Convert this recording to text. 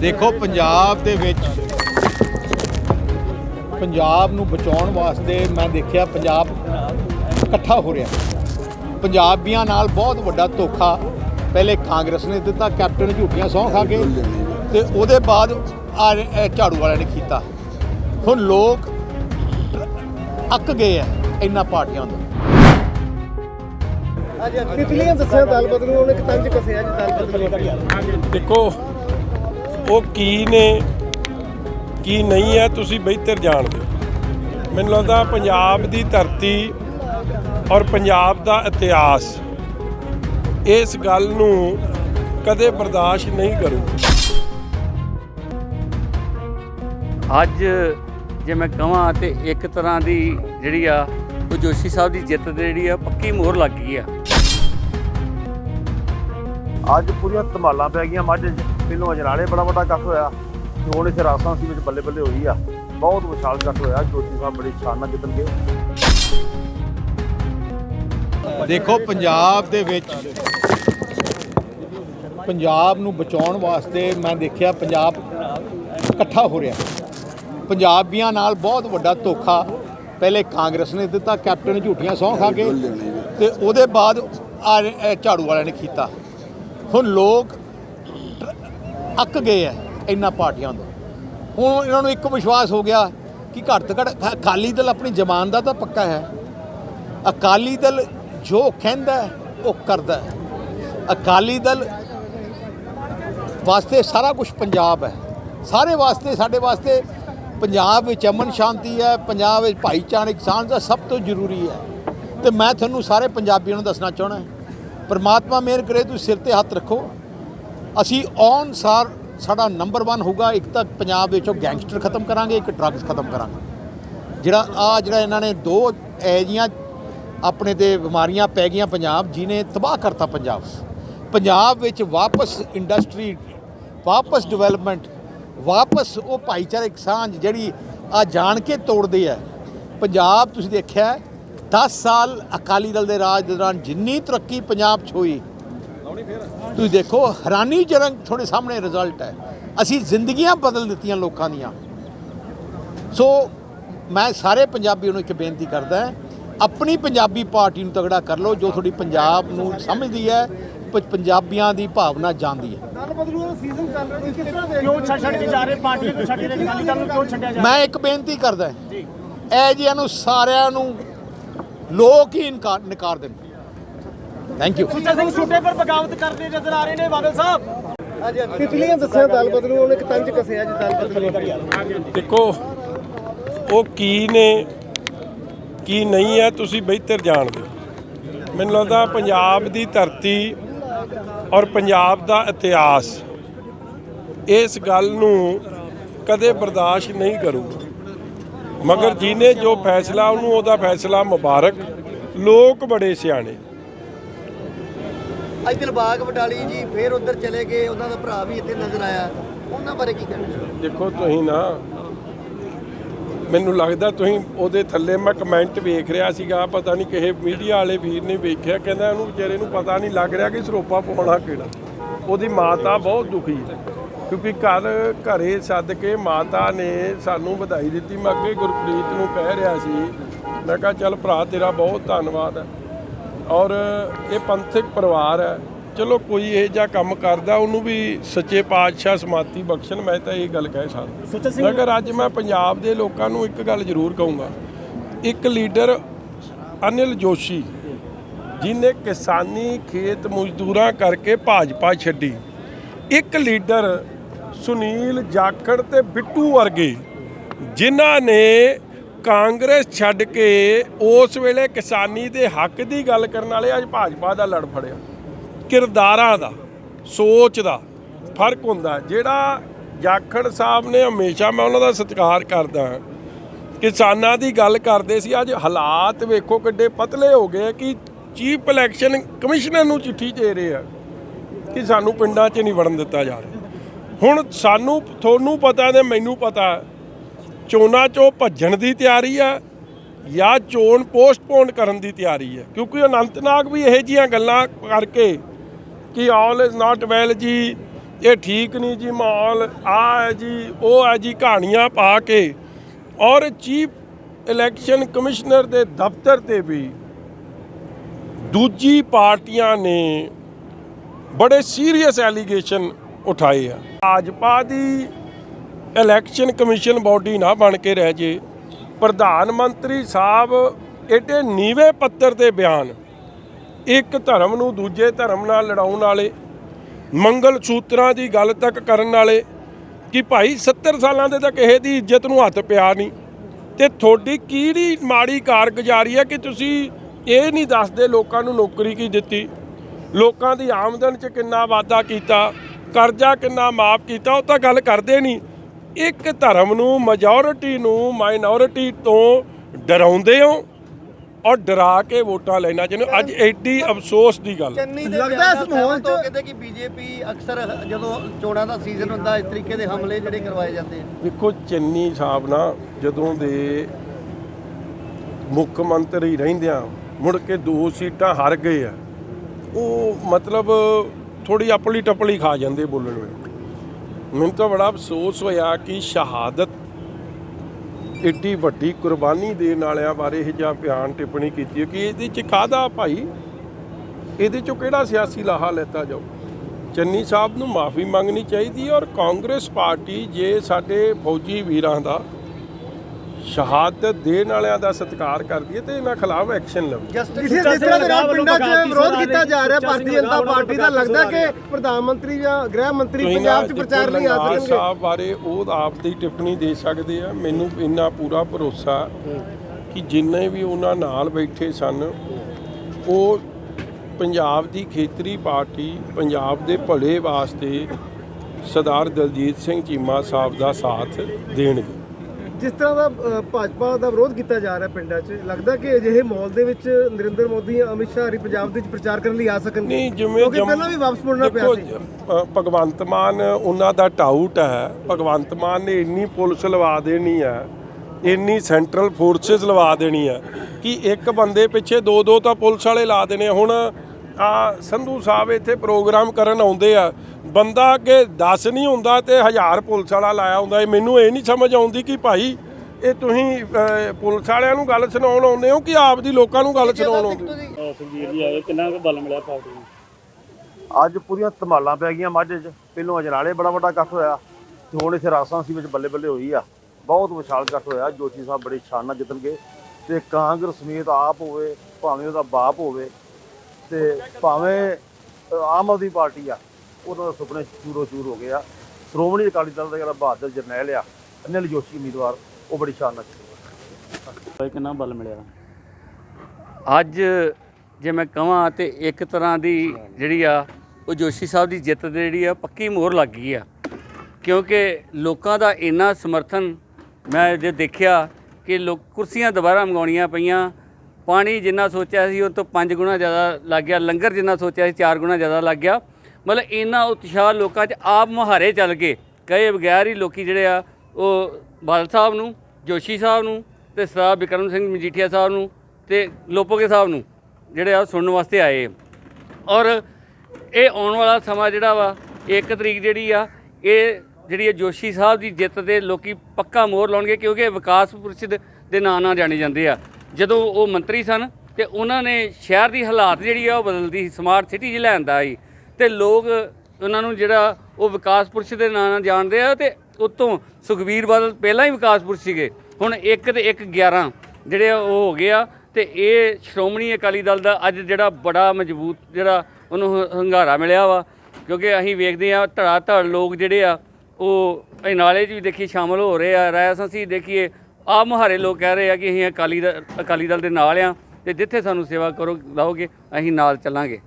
ਦੇਖੋ ਪੰਜਾਬ ਦੇ ਵਿੱਚ ਪੰਜਾਬ ਨੂੰ ਬਚਾਉਣ ਵਾਸਤੇ ਮੈਂ ਦੇਖਿਆ ਪੰਜਾਬ ਇਕੱਠਾ ਹੋ ਰਿਹਾ। ਪੰਜਾਬੀਆਂ ਨਾਲ ਬਹੁਤ ਵੱਡਾ ਧੋਖਾ। ਪਹਿਲੇ ਕਾਂਗਰਸ ਨੇ ਦਿੱਤਾ ਕੈਪਟਨ ਝੂਠੀਆਂ ਸਹੁੰ ਖਾ ਕੇ ਤੇ ਉਹਦੇ ਬਾਅਦ ਆ ਝਾੜੂ ਵਾਲਿਆਂ ਨੇ ਕੀਤਾ। ਹੁਣ ਲੋਕ ਅੱਕ ਗਏ ਆ ਇਹਨਾਂ ਪਾਰਟੀਆਂ ਤੋਂ। ਤਿਤਲੀਆਂ ਦੱਸਿਆ ਦਲ ਬਦਲੂ ਉਹਨੇ ਇੱਕ ਤੰਜ ਕਸਿਆ ਜੀ ਦਲ ਬਦਲੂ ਦੇਖੋ ਉਹ ਕੀ ਨੇ ਕੀ ਨਹੀਂ ਹੈ ਤੁਸੀਂ ਬਿਹਤਰ ਜਾਣਦੇ। ਮੈਨੂੰ ਲੱਗਦਾ ਪੰਜਾਬ ਦੀ ਧਰਤੀ ਔਰ ਪੰਜਾਬ ਦਾ ਇਤਿਹਾਸ ਇਸ ਗੱਲ ਨੂੰ ਕਦੇ ਬਰਦਾਸ਼ਤ ਨਹੀਂ ਕਰੂਗਾ ਅੱਜ ਜੇ ਮੈਂ ਕਹਾਂ ਤੇ ਇੱਕ ਤਰ੍ਹਾਂ ਦੀ ਜਿਹੜੀ ਆ ਉਹ ਜੋਸ਼ੀ ਸਾਹਿਬ ਦੀ ਜਿੱਤ ਦੇ ਜਿਹੜੀ ਆ ਪੱਕੀ ਮੋਹਰ ਲੱਗ ਗਈ ਆ ਅੱਜ ਪੂਰੀਆਂ ਧਮਾਲਾਂ ਪੈ ਗਈਆਂ ਮੱਝ 'ਚ ਪਹਿਲੋਂ ਅਜਨਾਲੇ ਬੜਾ ਵੱਡਾ ਇਕੱਠ ਹੋਇਆ ਹੁਣ ਇੱਥੇ ਰਾਸਾਂ ਸੀ ਵਿੱਚ ਬੱਲੇ ਬੱਲੇ ਹੋਈ ਆ। ਬਹੁਤ ਵਿਸ਼ਾਲ ਇਕੱਠ ਹੋਇਆ। ਜੋਤੀ ਸਾਹਿਬ ਬੜੀ ਸ਼ਾਨ ਨਾਲ ਜਿੱਤਣਗੇ ਦੇਖੋ, ਪੰਜਾਬ ਦੇ ਵਿੱਚ ਪੰਜਾਬ ਨੂੰ ਬਚਾਉਣ ਵਾਸਤੇ ਮੈਂ ਦੇਖਿਆ ਪੰਜਾਬ ਇਕੱਠਾ ਹੋ ਰਿਹਾ। ਪੰਜਾਬੀਆਂ ਨਾਲ ਬਹੁਤ ਵੱਡਾ ਧੋਖਾ। ਪਹਿਲੇ ਕਾਂਗਰਸ ਨੇ ਦਿੱਤਾ, ਕੈਪਟਨ ਝੂਠੀਆਂ ਸਹੁੰ ਖਾ ਕੇ ਤੇ ਉਹਦੇ ਬਾਅਦ ਆ ਝਾੜੂ ਵਾਲਿਆਂ ਨੇ ਕੀਤਾ। ਹੁਣ ਲੋਕ ਅੱਕ ਗਏ ਆ ਇਹਨਾਂ ਪਾਰਟੀਆਂ ਤੋਂ। ਹੁਣ ਇਹਨਾਂ ਨੂੰ ਇੱਕ ਵਿਸ਼ਵਾਸ ਹੋ ਗਿਆ ਕਿ ਘੱਟ ਤੋਂ ਘੱਟ ਅਕਾਲੀ ਦਲ ਆਪਣੀ ਜ਼ਮਾਨ ਦਾ ਤਾਂ ਪੱਕਾ ਹੈ। ਅਕਾਲੀ ਦਲ ਜੋ ਕਹਿੰਦਾ ਉਹ ਕਰਦਾ ਹੈ। ਅਕਾਲੀ ਦਲ ਵਾਸਤੇ ਸਾਰਾ ਕੁਝ ਪੰਜਾਬ ਹੈ। ਸਾਰੇ ਵਾਸਤੇ, ਸਾਡੇ ਵਾਸਤੇ ਪੰਜਾਬ ਵਿੱਚ ਅਮਨ ਸ਼ਾਂਤੀ ਹੈ, ਪੰਜਾਬ ਵਿੱਚ ਭਾਈਚਾਰਕ ਸਾਂਝ ਦਾ ਸਭ ਤੋਂ ਜ਼ਰੂਰੀ ਹੈ। ਤੇ ਮੈਂ ਤੁਹਾਨੂੰ ਸਾਰੇ ਪੰਜਾਬੀਆਂ ਨੂੰ ਦੱਸਣਾ ਚਾਹਣਾ ਪਰਮਾਤਮਾ ਮਿਹਰ ਕਰੇ, ਤੁਸੀਂ ਸਿਰ ਤੇ ਹੱਥ ਰੱਖੋ। ਅਸੀਂ ਔਨ ਸਾਰ ਸਾਡਾ ਨੰਬਰ 1 ਹੋਊਗਾ ਇੱਕ ਤਾਂ ਪੰਜਾਬ ਵਿੱਚੋਂ ਗੈਂਗਸਟਰ ਖਤਮ ਕਰਾਂਗੇ ਇੱਕ ਡਰੱਗਸ ਖਤਮ ਕਰਾਂਗੇ। ਜਿਹੜਾ ਆ ਜਿਹੜਾ ਇਹਨਾਂ ਨੇ ਦੋ ਐਜੀਆਂ ਆਪਣੇ ਤੇ ਬਿਮਾਰੀਆਂ ਪੈ ਗਈਆਂ ਪੰਜਾਬ ਜਿਹਨੇ ਤਬਾਹ ਕਰਤਾ ਪੰਜਾਬ। ਪੰਜਾਬ ਵਿੱਚ ਵਾਪਸ ਇੰਡਸਟਰੀ ਵਾਪਸ ਡਿਵੈਲਪਮੈਂਟ ਵਾਪਸ ਉਹ ਭਾਈਚਾਰਕ ਸਾਂਝ ਜਿਹੜੀ ਆ ਜਾਣ ਕੇ ਤੋੜਦੇ ਆ। ਪੰਜਾਬ ਤੁਸੀਂ ਦੇਖਿਆ ਹੈ, 10 ਸਾਲ ਅਕਾਲੀ ਦਲ ਦੇ ਰਾਜ ਦੇ ਦੌਰਾਨ ਜਿੰਨੀ ਤਰੱਕੀ ਪੰਜਾਬ 'ਚ ਹੋਈ ਤੁਸੀਂ ਦੇਖੋ ਹੈਰਾਨੀਜਨਕ ਤੁਹਾਡੇ ਸਾਹਮਣੇ ਰਿਜ਼ਲਟ ਹੈ। ਅਸੀਂ ਜ਼ਿੰਦਗੀਆਂ ਬਦਲ ਦਿੱਤੀਆਂ ਲੋਕਾਂ ਦੀਆਂ। ਸੋ ਮੈਂ ਸਾਰੇ ਪੰਜਾਬੀਆਂ ਨੂੰ ਇੱਕ ਬੇਨਤੀ ਕਰਦਾ ਆਪਣੀ ਪੰਜਾਬੀ ਪਾਰਟੀ ਨੂੰ ਤਗੜਾ ਕਰ ਲਓ ਜੋ ਤੁਹਾਡੀ ਪੰਜਾਬ ਨੂੰ ਸਮਝਦੀ ਹੈ ਪੰਜਾਬੀਆਂ ਦੀ ਭਾਵਨਾ ਜਾਣਦੀ ਹੈ। ਮੈਂ ਇੱਕ ਬੇਨਤੀ ਕਰਦਾ ਹਾਂ। ਇਹ ਜਿਹੀਆਂ ਨੂੰ ਸਾਰਿਆਂ ਨੂੰ ਲੋਕ ਹੀ ਇਨਕਾਰ ਨਕਾਰ ਦੇਣ। ਥੈਂਕ ਯੂ ਸੁੱਚਾ ਸਿੰਘ ਛੁੱਟੇ ਪਰ ਬਗਾਵਤ ਕਰਦੇ ਨਜ਼ਰ ਆ ਰਹੇ ਨੇ ਬਾਦਲ ਸਾਹਿਬ। ਤਿਤਲੀਆਂ ਦੱਸਿਆ ਦਲ ਬਦਲੂ ਉਹਨੇ ਇੱਕ ਤੰਜ ਕਸਿਆ ਜੀ ਦਲ ਬਦਲੂ ਦੇਖੋ ਉਹ ਕੀ ਨੇ ਕੀ ਨਹੀਂ ਹੈ ਤੁਸੀਂ ਬਿਹਤਰ ਜਾਣਦੇ। ਮੈਨੂੰ ਲੱਗਦਾ ਪੰਜਾਬ ਦੀ ਧਰਤੀ ਔਰ ਪੰਜਾਬ ਦਾ ਇਤਿਹਾਸ ਇਸ ਗੱਲ ਨੂੰ ਕਦੇ ਬਰਦਾਸ਼ਤ ਨਹੀਂ ਕਰੂਗਾ। ਮਗਰ ਜਿਹਨੇ ਜੋ ਫੈਸਲਾ ਉਹਨੂੰ ਉਹਦਾ ਫੈਸਲਾ ਮੁਬਾਰਕ। ਲੋਕ ਬੜੇ ਸਿਆਣੇ। ਅੱਜ ਦਿਲਬਾਗ ਵਡਾਲੀ ਜੀ ਫੇਰ ਉਧਰ ਚਲੇ ਗਏ, ਉਹਨਾਂ ਦਾ ਭਰਾ ਵੀ ਇੱਥੇ ਨਜ਼ਰ ਆਇਆ। ਉਹਨਾਂ ਬਾਰੇ ਕੀ ਕਹਿਣਾ ਦੇਖੋ, ਤੁਸੀਂ ਨਾ, ਮੈਨੂੰ ਲੱਗਦਾ ਤੁਸੀਂ ਉਹਦੇ ਥੱਲੇ ਮੈਂ ਕਮੈਂਟ ਵੇਖ ਰਿਹਾ ਸੀਗਾ, ਪਤਾ ਨਹੀਂ ਕਿਸੇ ਮੀਡੀਆ ਵਾਲੇ ਵੀਰ ਨੇ ਵੇਖਿਆ, ਕਹਿੰਦਾ ਉਹਨੂੰ ਵਿਚਾਰੇ ਨੂੰ ਪਤਾ ਨਹੀਂ ਲੱਗ ਰਿਹਾ ਕਿ ਸਰੋਪਾ ਪਾਉਣਾ ਕਿਹੜਾ। ਉਹਦੀ ਮਾਤਾ ਬਹੁਤ ਦੁਖੀ ਹੈ, ਕਿਉਂਕਿ ਕੱਲ ਘਰੇ ਸੱਦ ਕੇ ਮਾਤਾ ਨੇ ਸਾਨੂੰ ਵਧਾਈ ਦਿੱਤੀ। ਮੈਂ ਅੱਗੇ ਗੁਰਪ੍ਰੀਤ ਨੂੰ ਕਹਿ ਰਿਹਾ ਸੀ, ਮੈਂ ਕਿਹਾ, ਚੱਲ ਭਰਾ, ਤੇਰਾ ਬਹੁਤ ਧੰਨਵਾਦ ਹੈ। ਔਰ ਇਹ ਪੰਥਕ ਪਰਿਵਾਰ ਹੈ। ਚਲੋ ਕੋਈ ਇਹ ਜਿਹਾ ਕੰਮ ਕਰਦਾ ਉਹਨੂੰ ਵੀ ਸੱਚੇ ਪਾਤਸ਼ਾਹ ਸਮਾਤੀ ਬਖਸ਼ਣ ਮੈਂ ਤਾਂ ਇਹ ਗੱਲ ਕਹਿ ਸਕਦਾ। ਮਗਰ ਅੱਜ ਮੈਂ ਪੰਜਾਬ ਦੇ ਲੋਕਾਂ ਨੂੰ ਇੱਕ ਗੱਲ ਜ਼ਰੂਰ ਕਹੂੰਗਾ। ਇੱਕ ਲੀਡਰ ਅਨਿਲ ਜੋਸ਼ੀ ਜਿਨੇ ਕਿਸਾਨੀ ਖੇਤ ਮਜ਼ਦੂਰਾਂ ਕਰਕੇ ਭਾਜਪਾ ਛੱਡੀ। ਇੱਕ ਲੀਡਰ ਸੁਨੀਲ ਜਾਖੜ ਤੇ ਬਿੱਟੂ ਵਰਗੇ ਜਿਨ੍ਹਾਂ ਨੇ ਕਾਂਗਰਸ ਛੱਡ ਕੇ ਉਸ ਵੇਲੇ ਕਿਸਾਨੀ ਦੇ ਹੱਕ ਦੀ ਗੱਲ ਕਰਨ ਵਾਲੇ ਅੱਜ ਭਾਜਪਾ ਦਾ ਲੜ ਫੜਿਆ। ਕਿਰਦਾਰਾਂ ਦਾ, ਸੋਚ ਦਾ ਫ਼ਰਕ ਹੁੰਦਾ। ਜਿਹੜਾ ਜਾਖੜ ਸਾਹਿਬ ਨੇ ਹਮੇਸ਼ਾ ਮੈਂ ਉਹਨਾਂ ਦਾ ਸਤਿਕਾਰ ਕਰਦਾ ਕਿਸਾਨਾਂ ਦੀ ਗੱਲ ਕਰਦੇ ਸੀ, ਅੱਜ ਹਾਲਾਤ ਵੇਖੋ ਕਿੱਡੇ ਪਤਲੇ ਹੋ ਗਏ ਕਿ ਚੀਫ ਇਲੈਕਸ਼ਨ ਕਮਿਸ਼ਨਰ ਨੂੰ ਚਿੱਠੀ ਦੇ ਰਹੇ ਆ ਕਿ ਸਾਨੂੰ ਪਿੰਡਾਂ 'ਚ ਨਹੀਂ ਵੜਨ ਦਿੱਤਾ ਜਾ ਰਿਹਾ। ਹੁਣ ਸਾਨੂੰ, ਤੁਹਾਨੂੰ ਪਤਾ ਤੇ ਮੈਨੂੰ ਪਤਾ ਚੋਣਾਂ 'ਚੋਂ ਭੱਜਣ ਦੀ ਤਿਆਰੀ ਆ ਜਾਂ ਚੋਣ ਪੋਸਟਪੋਨ ਕਰਨ ਦੀ ਤਿਆਰੀ ਹੈ ਕਿਉਂਕਿ ਅਨੰਤਨਾਗ ਵੀ ਇਹੋ ਜੀਆਂ ਗੱਲਾਂ ਕਰਕੇ ਕਿ ਆਲ ਇਜ਼ ਨਾਟ ਵੈਲ ਜੀ, ਇਹ ਠੀਕ ਨਹੀਂ ਜੀ ਮਾਹੌਲ, ਆ ਹੈ ਜੀ, ਉਹ ਹੈ ਜੀ ਕਹਾਣੀਆਂ ਪਾ ਕੇ ਔਰ ਚੀਫ ਇਲੈਕਸ਼ਨ ਕਮਿਸ਼ਨਰ ਦੇ ਦਫ਼ਤਰ ਤੇ ਵੀ ਦੂਜੀ ਪਾਰਟੀਆਂ ਨੇ ਬੜੇ ਸੀਰੀਅਸ ਐਲੀਗੇਸ਼ਨ ਉਠਾਏ ਆ। ਭਾਜਪਾ ਦੀ ਇਲੈਕਸ਼ਨ ਕਮਿਸ਼ਨ ਬਾਡੀ ਨਾ ਬਣ ਕੇ ਰਹਿ ਜੇ। ਪ੍ਰਧਾਨ ਮੰਤਰੀ ਸਾਹਿਬ ਏਡੇ ਨੀਵੇਂ ਪੱਤਰ ਤੇ ਬਿਆਨ, ਇੱਕ ਧਰਮ ਨੂੰ ਦੂਜੇ ਧਰਮ ਨਾਲ ਲੜਾਉਣ ਵਾਲੇ, ਮੰਗਲ ਸੂਤਰਾਂ ਦੀ ਗੱਲ ਤੱਕ ਕਰਨ ਵਾਲੇ, ਕਿ ਭਾਈ 70 ਸਾਲਾਂ ਦੇ ਤਾਂ ਕਿਸੇ ਦੀ ਇੱਜ਼ਤ ਨੂੰ ਹੱਥ ਪਿਆ ਨਹੀਂ, ਤੇ ਤੁਹਾਡੀ ਕਿਹੜੀ ਮਾੜੀ ਕਾਰਗੁਜ਼ਾਰੀ ਹੈ ਕਿ ਤੁਸੀਂ ਇਹ ਨਹੀਂ ਦੱਸਦੇ ਲੋਕਾਂ ਨੂੰ ਨੌਕਰੀ ਕੀ ਦਿੱਤੀ? ਲੋਕਾਂ ਦੀ ਆਮਦਨ 'ਚ ਕਿੰਨਾ ਵਾਧਾ ਕੀਤਾ, ਕਰਜ਼ਾ ਕਿੰਨਾ ਮਾਫ ਕੀਤਾ, ਉਹ ਤਾਂ ਗੱਲ ਕਰਦੇ ਨਹੀਂ। ਇੱਕ ਧਰਮ ਨੂੰ ਮੈਜੋਰਿਟੀ ਨੂੰ ਮਾਈਨੋਰਿਟੀ ਤੋਂ ਡਰਾਉਂਦੇ ਹੋ ਔਰ ਡਰਾ ਕੇ ਵੋਟਾਂ ਲੈਣਾ ਚਾਹੁੰਦੇ ਹੋ। ਅੱਜ ਐਡੀ ਅਫਸੋਸ ਦੀ ਗੱਲ ਲੱਗਦਾ ਇਸ ਮਾਹੌਲ 'ਚ- ਕਹਿੰਦੇ ਕਿ ਬੀਜੇਪੀ ਅਕਸਰ ਜਦੋਂ ਚੋਣਾਂ ਦਾ ਸੀਜ਼ਨ ਹੁੰਦਾ ਇਸ ਤਰੀਕੇ ਦੇ ਹਮਲੇ ਜਿਹੜੇ ਕਰਵਾਏ ਜਾਂਦੇ ਆ। ਦੇਖੋ ਚੰਨੀ ਸਾਹਿਬ ਨਾ ਜਦੋਂ ਦੇ ਮੁੱਖ ਮੰਤਰੀ ਰਹਿੰਦਿਆਂ ਮੁੜ ਕੇ ਦੋ ਸੀਟਾਂ ਹਾਰ ਗਏ ਆ ਉਹ ਮਤਲਬ ਥੋੜੀ ਆਪਲੀ ਟਪਲੀ ਖਾ ਜਾਂਦੇ ਬੋਲਣ ਵੇਲੇ। ਮੈਨੂੰ ਤਾਂ ਬੜਾ ਅਫਸੋਸ ਹੋਇਆ ਕਿ ਸ਼ਹਾਦਤ ਏਡੀ ਵੱਡੀ ਕੁਰਬਾਨੀ ਦੇਣ ਵਾਲਿਆਂ ਬਾਰੇ ਇਹ ਜਾਂ ਬਿਆਨ ਟਿੱਪਣੀ ਕੀਤੀ ਕਿ ਇਹਦੇ ਚ ਕਾਹਦਾ ਭਾਈ? ਇਹਦੇ ਚੋਂ ਕਿਹੜਾ ਸਿਆਸੀ ਲਾਹਾ ਲੈਤਾ ਜਾਓ ਚੰਨੀ ਸਾਹਿਬ ਨੂੰ ਮਾਫੀ ਮੰਗਣੀ ਚਾਹੀਦੀ ਔਰ ਕਾਂਗਰਸ ਪਾਰਟੀ ਜੇ ਸਾਡੇ ਫੌਜੀ ਵੀਰਾਂ ਦਾ ਸ਼ਹਾਦਤ ਦੇਣ ਵਾਲਿਆਂ ਦਾ ਸਤਿਕਾਰ ਕਰਦੀ ਹੈ ਤੇ ਇਹਨਾਂ ਖਿਲਾਫ ਐਕਸ਼ਨ ਲਵੇ। ਜਸਟਿਸ ਜਿਸ ਤਰ੍ਹਾਂ ਦੇ ਨਾਲ ਪਿੰਡਾਂ 'ਚ ਵਿਰੋਧ ਕੀਤਾ ਜਾ ਰਿਹਾ ਭਾਰਤੀ ਜਨਤਾ ਪਾਰਟੀ ਦਾ ਲੱਗਦਾ ਕਿ ਪ੍ਰਧਾਨ ਮੰਤਰੀ ਜਾਂ ਗ੍ਰਹਿ ਮੰਤਰੀ ਪੰਜਾਬ 'ਚ ਪ੍ਰਚਾਰ ਲਈ ਆ ਸਕਣਗੇ। ਸਾਹਿਬ ਬਾਰੇ ਉਹ ਆਪ ਦੀ ਟਿੱਪਣੀ ਦੇ ਸਕਦੇ ਆ। ਮੈਨੂੰ ਇੰਨਾ ਪੂਰਾ ਭਰੋਸਾ ਕਿ ਜਿੰਨੇ ਵੀ ਉਹਨਾਂ ਨਾਲ ਬੈਠੇ ਸਨ ਉਹ ਪੰਜਾਬ ਦੀ ਖੇਤਰੀ ਪਾਰਟੀ ਪੰਜਾਬ ਦੇ ਭਲੇ ਵਾਸਤੇ ਸਰਦਾਰ ਦਲਜੀਤ ਸਿੰਘ ਚੀਮਾ ਸਾਹਿਬ ਦਾ ਸਾਥ ਦੇਣਗੇ। ਜਿਸ ਤਰ੍ਹਾਂ ਦਾ ਭਾਜਪਾ ਦਾ ਵਿਰੋਧ ਕੀਤਾ ਜਾ ਰਿਹਾ ਪਿੰਡਾਂ 'ਚ ਲੱਗਦਾ ਕਿ ਅਜਿਹੇ ਮਾਹੌਲ ਦੇ ਵਿੱਚ ਨਰਿੰਦਰ ਮੋਦੀ ਅਮਿਤ ਸ਼ਾਹ ਹਰੀ ਪੰਜਾਬ ਦੇ ਵਿੱਚ ਪ੍ਰਚਾਰ ਕਰਨ ਲਈ ਆ ਸਕਣਗੇ ਨਹੀਂ ਜਿਵੇਂ ਪਹਿਲਾਂ ਵੀ ਵਾਪਸ ਮੁੜਨਾ ਪਿਆ ਸੀ। ਭਗਵੰਤ ਮਾਨ ਉਹਨਾਂ ਦਾ ਟਾਊਟ ਹੈ। ਭਗਵੰਤ ਮਾਨ ਨੇ ਇੰਨੀ ਪੁਲਿਸ ਲਵਾ ਦੇਣੀ ਹੈ ਇੰਨੀ ਸੈਂਟਰਲ ਫੋਰਸਸ ਲਵਾ ਦੇਣੀ ਹੈ ਕਿ ਇੱਕ ਬੰਦੇ ਪਿੱਛੇ ਦੋ ਦੋ ਤਾਂ ਪੁਲਿਸ ਵਾਲੇ ਲਾ ਦੇਣੇ। ਹੁਣ ਆ ਸੰਧੂ ਸਾਹਿਬ ਇੱਥੇ ਪ੍ਰੋਗਰਾਮ ਕਰਨ ਆਉਂਦੇ ਆ। ਬੰਦਾ ਅੱਗੇ 10 ਨਹੀਂ ਹੁੰਦਾ ਤੇ ਹਜ਼ਾਰ ਪੁਲਿਸ ਵਾਲਾ ਲਾਇਆ ਹੁੰਦਾ। ਇਹ ਮੈਨੂੰ ਇਹ ਨਹੀਂ ਸਮਝ ਆਉਂਦੀ ਕਿ ਭਾਈ ਇਹ ਤੁਸੀਂ ਪੁਲਿਸ ਵਾਲਿਆਂ ਨੂੰ ਗੱਲ ਸੁਣਾਉਣ ਆਉਂਦੇ ਹੋ ਕਿ ਆਪ ਦੀ ਲੋਕਾਂ ਨੂੰ ਗੱਲ ਸੁਣਾਉਣ ਆਉਂਦੇ ਹੋ? ਸੁਖਬੀਰ ਜੀ ਆਏ ਕਿੰਨਾ ਕੁ ਬਲ ਮਿਲਿਆ ਪਾਰਟੀ ਨੂੰ? ਅੱਜ ਪੂਰੀਆਂ ਧਮਾਲਾਂ ਪੈ ਗਈਆਂ ਮਾਝੇ 'ਚ। ਪਹਿਲੋਂ ਅਜਨਾਲੇ ਬੜਾ ਵੱਡਾ ਇਕੱਠ ਹੋਇਆ ਤੇ ਹੁਣ ਇੱਥੇ ਰਾਸਾਂ ਸੀ ਵਿੱਚ ਬੱਲੇ ਬੱਲੇ ਹੋਈ ਆ। ਬਹੁਤ ਵਿਸ਼ਾਲ ਇਕੱਠ ਹੋਇਆ। ਜੋਸ਼ੀ ਸਾਹਿਬ ਬੜੇ ਸ਼ਾਨ ਨਾਲ ਜਿੱਤਣਗੇ। ਤੇ ਕਾਂਗਰਸ ਸਮੇਤ ਆਪ ਹੋਵੇ ਭਾਵੇਂ ਉਹਦਾ ਬਾਪ ਹੋਵੇ ਤੇ ਭਾਵੇਂ ਆਮ ਆਦਮੀ ਪਾਰਟੀ ਆ। ਉਹਨਾਂ ਦੇ ਸੁਪਨੇ ਚੂਰੋ ਚੂਰ ਹੋ ਗਏ ਆ ਸ਼੍ਰੋਮਣੀ ਅਕਾਲੀ ਦਲ ਦਾ ਜਿਹੜਾ ਬਹਾਦਰ ਜਰਨੈਲ ਆ, ਅਨਿਲ ਜੋਸ਼ੀ ਉਮੀਦਵਾਰ, ਉਹ ਬੜੀ ਸ਼ਾਨ ਨਾਲ ਜਿੱਤੂਗਾ ਕਿੰਨਾ ਬਲ ਮਿਲਿਆ? ਅੱਜ ਜੇ ਮੈਂ ਕਹਾਂ ਤੇ ਇੱਕ ਤਰ੍ਹਾਂ ਦੀ ਜਿਹੜੀ ਆ, ਉਹ ਜੋਸ਼ੀ ਸਾਹਿਬ ਦੀ ਜਿੱਤ ਦੇ ਜਿਹੜੀ ਆ, ਪੱਕੀ ਮੋਹਰ ਲੱਗ ਗਈ ਆ। ਕਿਉਂਕਿ ਲੋਕਾਂ ਦਾ ਇੰਨਾ ਸਮਰਥਨ, ਮੈਂ ਜੇ ਦੇਖਿਆ ਕਿ ਲੋਕ ਕੁਰਸੀਆਂ ਦੁਬਾਰਾ ਮੰਗਾਉਣੀਆਂ ਪਈਆਂ, ਪਾਣੀ ਜਿੰਨਾ ਸੋਚਿਆ ਸੀ, ਉਹ ਤੋਂ 5 ਗੁਣਾ ਜ਼ਿਆਦਾ ਲੱਗ ਗਿਆ, ਲੰਗਰ ਜਿੰਨਾ ਸੋਚਿਆ ਸੀ 4 ਗੁਣਾ ਜ਼ਿਆਦਾ ਲੱਗ ਗਿਆ। ਮਤਲਬ ਇਹਨਾਂ ਉਤਸ਼ਾਹ ਲੋਕਾਂ 'ਚ ਆਪ ਮੁਹਾਰੇ ਚੱਲ ਕੇ ਕਹੇ ਬਗੈਰ ਹੀ ਲੋਕੀ ਜਿਹੜੇ ਆ, ਉਹ ਬਾਦਲ ਸਾਹਿਬ ਨੂੰ, ਜੋਸ਼ੀ ਸਾਹਿਬ ਨੂੰ ਤੇ ਸਰਦਾਰ ਬਿਕਰਮ ਸਿੰਘ ਮਜੀਠੀਆ ਸਾਹਿਬ ਨੂੰ ਤੇ ਲੋਪੋਕੇ ਸਾਹਿਬ ਨੂੰ ਜਿਹੜੇ ਆ ਸੁਣਨ ਵਾਸਤੇ ਆਏ। ਔਰ ਇਹ ਆਉਣ ਵਾਲਾ ਸਮਾਂ ਜਿਹੜਾ ਵਾ, ਇੱਕ ਤਰੀਕ ਜਿਹੜੀ ਆ, ਇਹ ਜਿਹੜੀ ਹੈ ਜੋਸ਼ੀ ਸਾਹਿਬ ਦੀ ਜਿੱਤ ਦੇ ਲੋਕੀ ਪੱਕਾ ਮੋਹਰ ਲਾਉਣਗੇ ਕਿਉਂਕਿ ਵਿਕਾਸ ਪੁਰਸ਼ ਦੇ ਨਾਂ ਨਾਲ ਜਾਣੇ ਜਾਂਦੇ ਆ। ਜਦੋਂ ਉਹ ਮੰਤਰੀ ਸਨ ਤੇ ਉਹਨਾਂ ਨੇ ਸ਼ਹਿਰ ਦੀ ਹਾਲਾਤ ਜਿਹੜੀ ਆ ਉਹ ਬਦਲਦੀ ਸੀ, ਸਮਾਰਟ ਸਿਟੀ 'ਚ ਲਿਆਂਦਾ ਸੀ। ਤੇ ਲੋਕ ਉਹਨਾਂ ਨੂੰ ਜਿਹੜਾ ਉਹ ਵਿਕਾਸ ਪੁਰਸ਼ ਦੇ ਨਾਂ ਨਾਲ ਜਾਣਦੇ ਆ ਤੇ ਉਤੋਂ ਸੁਖਬੀਰ ਬਾਦਲ ਪਹਿਲਾਂ ਹੀ ਵਿਕਾਸ ਪੁਰਸ਼ ਸੀਗੇ। ਹੁਣ 1 ਤੇ 1 11 ਜਿਹੜੇ ਆ ਉਹ ਹੋ ਗਏ ਆ ਤੇ ਇਹ ਸ਼੍ਰੋਮਣੀ ਅਕਾਲੀ ਦਲ ਦਾ ਅੱਜ ਜਿਹੜਾ ਬੜਾ ਮਜ਼ਬੂਤ ਜਿਹੜਾ ਉਹਨੂੰ ਹ- ਹੰਗਾਰਾ ਮਿਲਿਆ ਵਾ, ਕਿਉਂਕਿ ਅਸੀਂ ਵੇਖਦੇ ਆ ਧੜਾ ਧੜ ਲੋਕ ਜਿਹੜੇ ਆ ਉਹ ਇਹ ਨਾਲੇ 'ਚ ਵੀ ਦੇਖੀ ਸ਼ਾਮਲ ਹੋ ਰਹੇ ਆ ਰਾਇਸ ਅਸੀਂ ਦੇਖੀਏ ਆ ਮੁਹਾਰੇ ਲੋਕ ਕਹਿ ਰਹੇ ਆ ਕਿ ਅਸੀਂ ਅਕਾਲੀ ਦਲ ਅਕਾਲੀ ਦਲ ਦੇ ਨਾਲ ਆ ਤੇ ਜਿੱਥੇ ਸਾਨੂੰ ਸੇਵਾ ਕਰੋ, ਲਾਓਗੇ, ਅਸੀਂ ਨਾਲ ਚੱਲਾਂਗੇ।